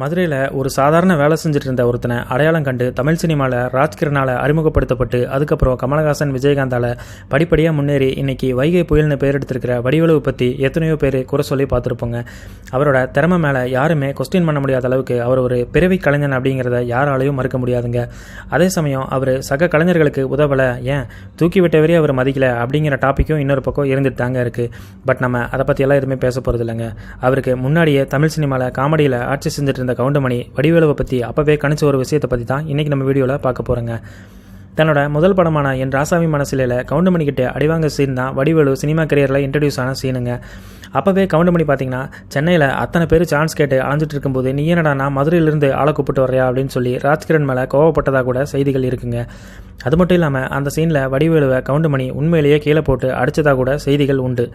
மதுரையில் ஒரு சாதாரண வேலை செஞ்சுட்டு இருந்த ஒருத்தனை அடையாளம் கண்டு தமிழ் சினிமாவில் ராஜ்கிரனால் அறிமுகப்படுத்தப்பட்டு அதுக்கப்புறம் கமலஹாசன் விஜயகாந்தால் படிப்படியாக முன்னேறி இன்றைக்கி வைகை புயல்னு பேர் எடுத்திருக்கிற வடிவளவு பற்றி எத்தனையோ பேர் குறை சொல்லி பார்த்துருப்போங்க. அவரோட திறமை மேலே யாருமே கொஸ்டின் பண்ண முடியாத அளவுக்கு அவர் ஒரு பிறவி கலைஞன் அப்படிங்கிறத யாராலையும் மறுக்க முடியாதுங்க. அதே சமயம் அவர் சக கலைஞர்களுக்கு உதவலை ஏன் தூக்கி விட்டவரே அவர் மதிக்கலை அப்படிங்கிற டாப்பிக்கும் இன்னொரு பக்கம் இருந்துட்டு தாங்க இருக்குது பட் நம்ம அதை பற்றியெல்லாம் எதுவுமே பேச போகிறது இல்லைங்க. அவருக்கு முன்னாடியே தமிழ் சினிமாவில் காமெடியில் ஆட்சி செஞ்சுட்டு இருந்த கவுண்டமணி வடிவேலுவை பற்றி அப்போவே கணிச்ச ஒரு விஷயத்தை பற்றி தான் இன்றைக்கி நம்ம வீடியோவில் பார்க்க போகிறோங்க தன்னோட முதல் படமான என் ராசாமி மனசிலையில் கவுண்டமணிக்கிட்ட அடிவாங்க சீன் தான் வடிவேலு சினிமா கரியரில் இன்ட்ரடியூஸ் ஆன சீனுங்க. அப்போவே கவுண்டமணி பார்த்தீங்கன்னா சென்னையில் அத்தனை பேர் சான்ஸ் கேட்டு அலைஞ்சிட்டு இருக்கும்போது நீ என்னடா நான் மதுரையிலிருந்து ஆளை கூப்பிட்டு வர்றியா? அப்படின்னு சொல்லி ராஜ்கிரண் மேலே கோவப்பட்டதாக கூட செய்திகள் இருக்குங்க. அது மட்டும் இல்லாமல் அந்த சீனில் வடிவேலுவை கவுண்டமணி உண்மையிலேயே கீழே போட்டு அடித்ததாக கூட செய்திகள் உண்டு.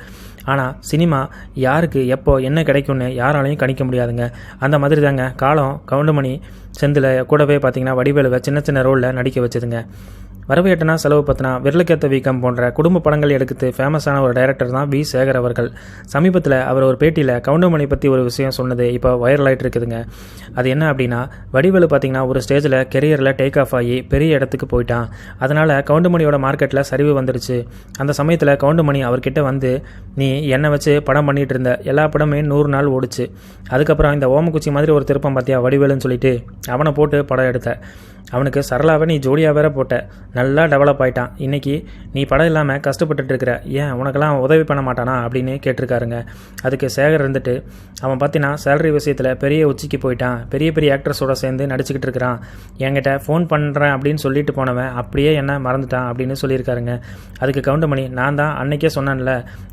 ஆனால் சினிமா யாருக்கு எப்போ என்ன கிடைக்கும்னு யாராலையும் கணிக்க முடியாதுங்க. அந்த மாதிரி தாங்க காலம் கவுண்டமணி செந்தில் கூடவே பார்த்தீங்கன்னா வடிவேலுவை சின்ன சின்ன ரோலில் நடிக்க வச்சுதுங்க. வரவு எட்டனா செலவு பத்தினா விரலுக்கேத்த வீக்கம் போன்ற குடும்ப படங்கள் எடுத்து ஃபேமஸான ஒரு டைரக்டர் தான் வி. சேகர் அவர்கள். சமீபத்தில் அவர் ஒரு பேட்டியில் கவுண்டமணி பற்றி ஒரு விஷயம் சொன்னது இப்போ வைரல் ஆகிட்டு இருக்குதுங்க. அது என்ன அப்படின்னா வடிவேலு பார்த்தீங்கன்னா ஒரு ஸ்டேஜில் கெரியரில் டேக் ஆஃப் ஆகி பெரிய இடத்துக்கு போயிட்டான். அதனால் கவுண்டமணியோட மார்க்கெட்டில் சரிவு வந்துடுச்சு அந்த சமயத்தில் கவுண்டமணி அவர்கிட்ட வந்து நீ என்னை வச்சு படம் பண்ணிகிட்டு இருந்த எல்லா படமே நூறு நாள் ஓடிச்சு. அதுக்கப்புறம் இந்த ஓமக்குச்சி மாதிரி ஒரு திருப்பம் பார்த்தியா வடிவேலுன்னு சொல்லிட்டு அவனை போட்டு படம் எடுத்த. அவனுக்கு சரளாவை நீ ஜோடியாக வேற போட்ட. நல்லா டெவலப் ஆகிட்டான் இன்றைக்கி நீ படம் இல்லாமல் கஷ்டப்பட்டுட்டு இருக்கிற ஏன் உனக்கெல்லாம் உதவி பண்ண மாட்டானா அப்படின்னு கேட்டிருக்காருங்க. அதுக்கு சேகர் இருந்துட்டு அவன் பார்த்தீங்கன்னா சேலரி விஷயத்தில் பெரிய உச்சிக்கு போயிட்டான். பெரிய பெரிய ஆக்ட்ரஸோட சேர்ந்து நடிச்சுக்கிட்டு இருக்கிறான். என்கிட்ட ஃபோன் பண்ணுறேன் அப்படின்னு சொல்லிட்டு போனவன் அப்படியே என்ன மறந்துட்டான் அப்படின்னு சொல்லியிருக்காருங்க. அதுக்கு கவுண்டமணி நான் தான் அன்னைக்கே சொன்னேன்ல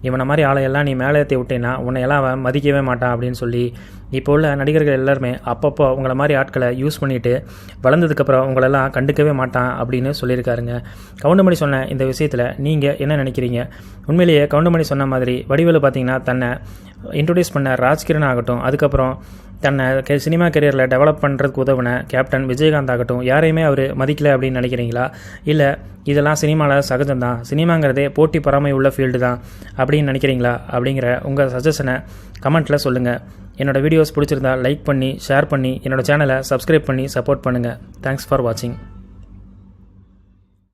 இவனை மாதிரி ஆளையெல்லாம் நீ மேலே ஏற்றி விட்டேன்னா உன்னையெல்லாம் அவன் மதிக்கவே மாட்டான் அப்படின்னு சொல்லி. இப்போ உள்ள நடிகர்கள் எல்லாருமே அப்பப்போ உங்களை மாதிரி ஆட்களை யூஸ் பண்ணிட்டு வளர்ந்ததுக்கப்புறம் உங்களெல்லாம் கண்டுக்கவே மாட்டான் அப்படின்னு சொல்லியிருக்காரு. சொல்லியிருக்காருங்க கவுண்டமணி சொன்ன இந்த விஷயத்தில் நீங்கள் என்ன நினைக்கிறீங்க? உண்மையிலேயே கவுண்டமணி சொன்ன மாதிரி வடிவேலு பார்த்தீங்கன்னா தன்னை இன்ட்ரடியூஸ் பண்ண ராஜ்கிரண் ஆகட்டும் அதுக்கப்புறம் தன்னை சினிமா கெரியரில் டெவலப் பண்ணுறதுக்கு உதவின கேப்டன் விஜயகாந்த் ஆகட்டும் யாரையுமே அவர் மதிக்கல அப்படின்னு நினைக்கிறீங்களா? இல்லை இதெல்லாம் சினிமாவில் சகஜம்தான். சினிமாங்கிறதே போட்டி பொறாமை உள்ள ஃபீல்டு தான் அப்படின்னு நினைக்கிறீங்களா? அப்படிங்கிற உங்கள் சஜஷனை கமெண்ட்டில் சொல்லுங்கள் என்னோடய வீடியோஸ் பிடிச்சிருந்தா லைக் பண்ணி ஷேர் பண்ணி என்னோடய சேனலை சப்ஸ்கிரைப் பண்ணி சப்போர்ட் பண்ணுங்கள் தேங்க்ஸ் ஃபார் வாட்சிங்